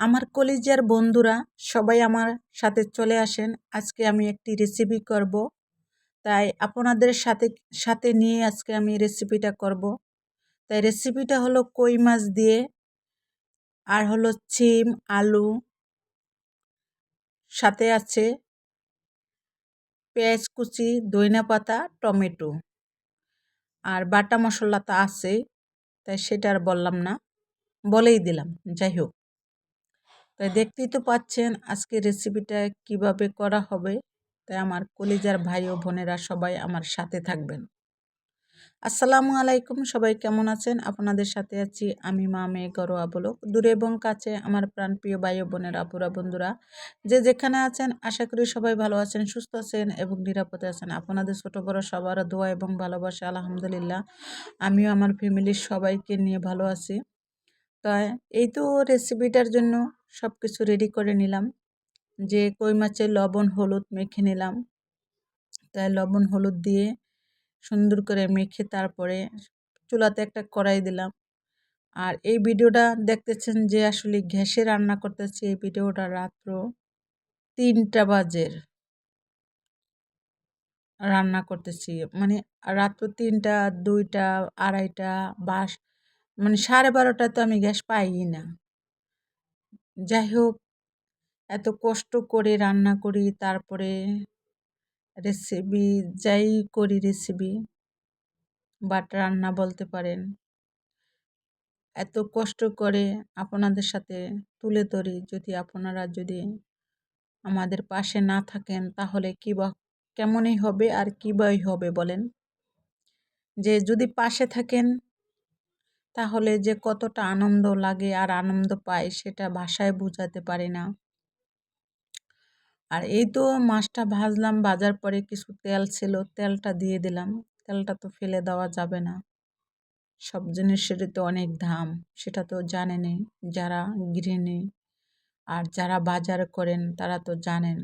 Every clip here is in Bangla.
আমার কলিজার বন্ধুরা সবাই আমার সাথে চলে আসেন। আজকে আমি একটি রেসিপি করব। তাই আপনাদের সাথে সাথে নিয়ে আজকে আমি রেসিপিটা করব। তাই রেসিপিটা হলো কই মাছ দিয়ে, আর হলো চিম আলু, সাথে আছে পেঁয়াজ কুচি দইনা পাতা, টমেটো। আর বাটা মশলা তো আছেই, তাই সেটা আর বললাম না, বলেই দিলাম, যাই হোক। তাই দেখতেই তো পাচ্ছেন আজকে রেসিপিটা কীভাবে করা হবে। তাই আমার কলিজার ভাই ও বোনেরা সবাই আমার সাথে থাকবেন। আসসালামু আলাইকুম, সবাই কেমন আছেন? আপনাদের সাথে আছি আমি মা মেয়ে গরোয়া বলো দূরে এবং কাছে আমার প্রাণপ্রিয় ভাই ও বোনের, আপুরা, বন্ধুরা, যে যেখানে আছেন, আশা করি সবাই ভালো আছেন, সুস্থ আছেন এবং নিরাপদে আছেন। আপনাদের ছোট বড় সবার দোয়া এবং ভালোবাসা, আলহামদুলিল্লাহ। আমিও আমার ফ্যামিলির সবাইকে নিয়ে ভালো আছি। তাই এই তো রেসিপিটার জন্য সব কিছু রেডি করে নিলাম। যে কই মাছের লবণ, হলুদ মেখে নিলাম। তাই লবণ, হলুদ দিয়ে সুন্দর করে মেখে তারপরে চুলাতে একটা কড়াই দিলাম। আর এই ভিডিওটা দেখতেছেন যে আসলে গ্যাসে রান্না করতেছি এই ভিডিওটা রাত্র তিনটা বাজের রান্না করতেছি। মানে রাত্র তিনটা, দুইটা, আড়াইটা, বাস মানে সাড়ে বারোটা তো আমি গ্যাস পাই না। যাই হোক এত কষ্ট করে রান্না করি, তারপরে রেসিপি, যাই করি রেসিপি, বাট রান্না বলতে পারেন, এত কষ্ট করে আপনাদের সাথে তুলে ধরি, যদি আপনারা যদি আমাদের পাশে না থাকেন, তাহলে কী বা, কেমনই হবে আর কী বাই হবে বলেন? যে যদি পাশে থাকেন তাহলে যে কতটা আনন্দ লাগে আর আনন্দ পাই সেটা ভাষায় বোঝাতে পারি না। আর এই তো মাছটা ভাজলাম, ভাজার পরে কিছু তেল ছিল, তেলটা দিয়ে দিলাম। তেলটা তো ফেলে দেওয়া যাবে না। সব জিনিসেরই তো অনেক দাম, সেটা তো জানেনই যারা গৃহিণী। আর যারা বাজার করেন তারা তো জানেন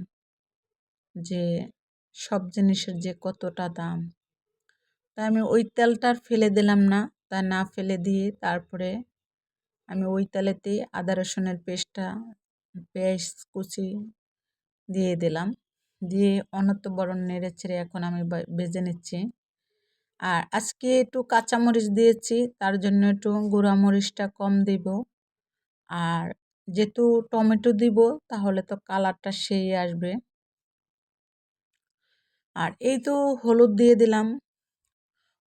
যে সব জিনিসের যে কতটা দাম। তাই আমি ওই তেলটার ফেলে দিলাম না। তা না ফেলে দিয়ে তারপরে আমি ওই তেলেতেই আদা রসুনের পেস্টটা, পেঁয়াজ কুচি দিয়ে দিলাম। দিয়ে অনন্ত বরণ নেড়ে ছেড়ে এখন আমি বেজে নিচ্ছি। আর আজকে একটু কাঁচামরিচ দিয়েছি, তার জন্য একটু গুঁড়া মরিচটা কম দিব। আর যেহেতু টমেটো দিব, তাহলে তো কালারটা সেই আসবে। আর এই তো হলুদ দিয়ে দিলাম।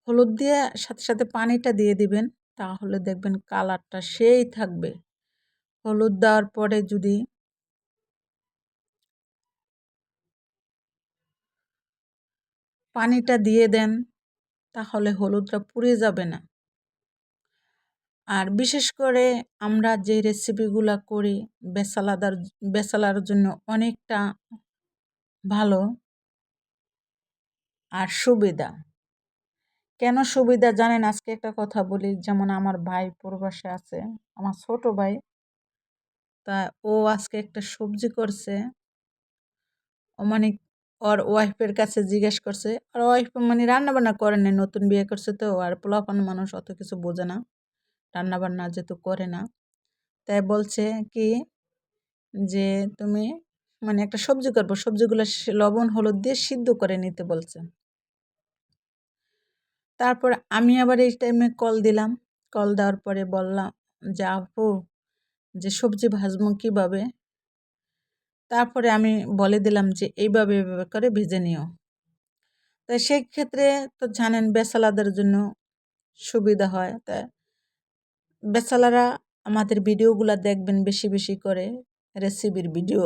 হলুদ দিয়ে সাথে সাথে পানিটা দিয়ে দিবেন, তাহলে দেখবেন কালারটা সেই থাকবে। হলুদ দেওয়ার পরে যদি পানিটা দিয়ে দেন, তাহলে হলুদটা পুড়ে যাবে না। আর বিশেষ করে আমরা যে রেসিপিগুলো করি, বেসালাদার, বেসালার জন্য অনেকটা ভালো আর সুবিধা। কেন সুবিধা জানেন? আজকে একটা কথা বলি, যেমন আমার ভাই প্রবাসে আছে, আমার ছোট ভাই। তা ও আজকে একটা সবজি করছে। ও মানে ওর ওয়াইফের কাছে জিজ্ঞেস করছে, আর ওয়াইফ মানে রান্নাবান্না করে না নতুন বিয়ে করছে তো? আর পোলাপান মানুষ অত কিছু বোঝে না, রান্নাবান্না যেহেতু করে না। তাই বলছে কি, যে তুমি মানে একটা সবজি করব। সবজিগুলো লবণ, হলুদ দিয়ে সিদ্ধ করে নিতে বলছে। তারপর আমি আবার এই টাইমে কল দিলাম। কল দেওয়ার পরে বললাম যে, আপু, যে সবজি ভাজবো কীভাবে? তারপরে আমি বলে দিলাম যে, এইভাবে এইভাবে করে ভেজে নিও। তো সেই ক্ষেত্রে তো জানেন বেসালাদের জন্য সুবিধা হয়। তা বেসালারা আমাদের ভিডিওগুলো দেখবেন বেশি বেশি করে। রেসিপির ভিডিও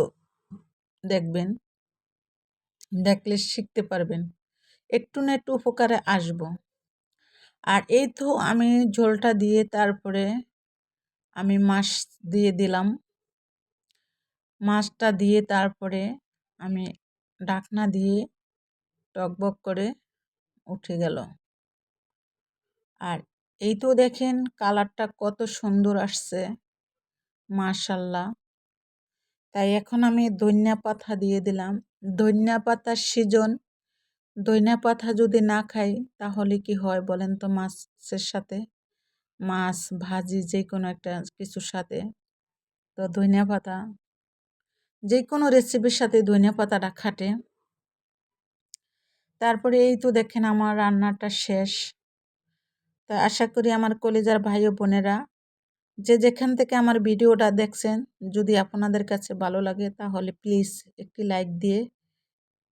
দেখবেন। দেখলে শিখতে পারবেন। একটু না একটু উপকারে আসব। আর এই তো আমি ঝোলটা দিয়ে তারপরে আমি মাছ দিয়ে দিলাম। মাছটা দিয়ে তারপরে আমি ডাকনা দিয়ে টকবক করে উঠে গেল। আর এই তো দেখেন কালারটা কত সুন্দর আসছে, মাশাল্লাহ। তাই এখন আমি ধনিয়া পাতা দিয়ে দিলাম। ধনিয়া পাতার সিজন ধনিয়া পাতা যদি না খাই, তাহলে কি হয় বলেন তো মাছের সাথে? মাছ, ভাজি যে কোনো একটা কিছুর সাথে। তো ধনিয়া পাতা যে কোনো রেসিপির সাথে ধনিয়া পাতাটা খাটে। তারপরে এই তো দেখেন আমার রান্নাটা শেষ। তা আশা করি আমার কলেজার ভাই ও বোনেরা, যে যেখান থেকে আমার ভিডিওটা দেখছেন, যদি আপনাদের কাছে ভালো লাগে, তাহলে প্লিজ একটি লাইক দিয়ে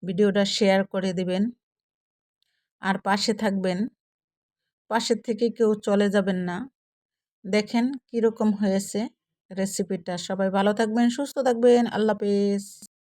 ভিডিওটা শেয়ার করে দেবেন। আর পাশে থাকবেন। পাশের থেকে কেউ চলে যাবেন না। দেখেন কীরকম হয়েছে রেসিপিটা সবাই ভালো থাকবেন, সুস্থ থাকবেন। আল্লাহ হাফেজ।